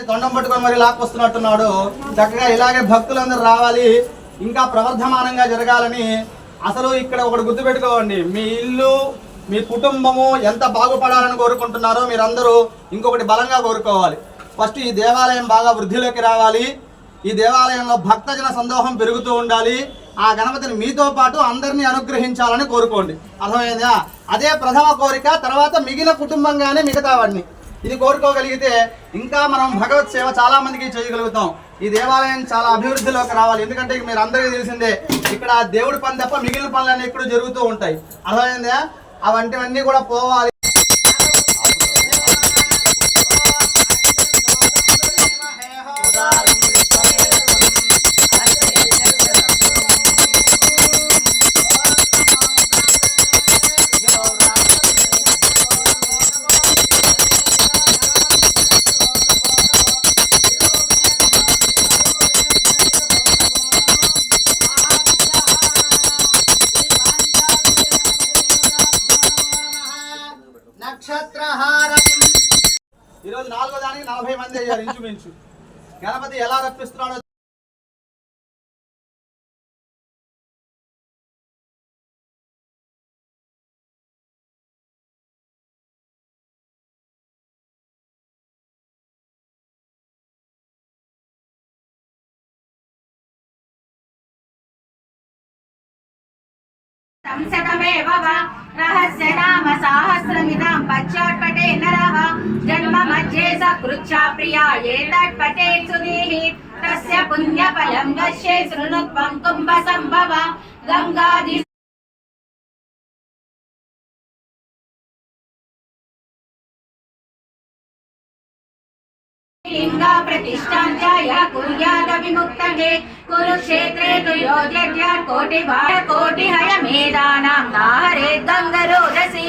దొండం పట్టుకొని మరి లాక్కొస్తున్నట్టున్నాడు. చక్కగా ఇలాగే భక్తులందరూ రావాలి. ఇంకా ప్రవర్ధమానంగా జరగాలని అసలు ఇక్కడ ఒకటి గుర్తుపెట్టుకోండి. మీ ఇల్లు మీ కుటుంబము ఎంత బాగుపడాలని కోరుకుంటున్నారో మీరందరూ ఇంకొకటి బలంగా కోరుకోవాలి. ఫస్ట్ ఈ దేవాలయం బాగా వృద్ధిలోకి రావాలి. ఈ దేవాలయంలో భక్తజన సందోహం పెరుగుతూ ఉండాలి. ఆ గణపతిని మీతో పాటు అందరినీ అనుగ్రహించాలని కోరుకోండి. అర్థమైందా? అదే ప్రథమ కోరిక తర్వాత మిగిలిన కుటుంబంగానే మిగతావాడిని ఇది కోరుకోగలిగితే ఇంకా మనం భగవత్ సేవ చాలా మందికి చేయగలుగుతాం. ఈ దేవాలయం చాలా అభివృద్ధిలోకి రావాలి. ఎందుకంటే మీరు అందరికీ తెలిసిందే ఇక్కడ దేవుడి పని తప్ప మిగిలిన పనులన్నీ ఇక్కడ జరుగుతూ ఉంటాయి. అర్థమైందా? అవంటివన్నీ కూడా పోవాలి. ఈరోజు నాలుగో దానికి నలభై మంది అయ్యారు ఇంచుమించు. గణపతి ఎలా రప్పిస్తున్నాడో సంసతమేవ రహస్య నామ సాహస్రమిదాం పశ్చాత్పట जन्म मध्ये सकृच्छा प्रिया एतत्पटे सुधीः तस्य पुण्यफलं गच्छे शृणुत्वं कुम्भसम्भव गङ्गादि लिङ्गा प्रतिष्ठाञ्चाय कुर्यादविमुक्तये कुरुक्षेत्रे तु योजय्य कोटिभार कोटिहयमेधानां दाहरे गङ्गरोदसी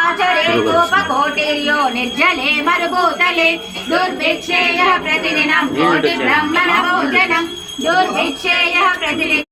आचरे गोपकोटिर्यो निर्जले मरुभूतले दुर्भिक्षेयः प्रतिदिनं कोटिब्रह्मणभोजनं दुर्भिक्षेयः प्रतिदिनं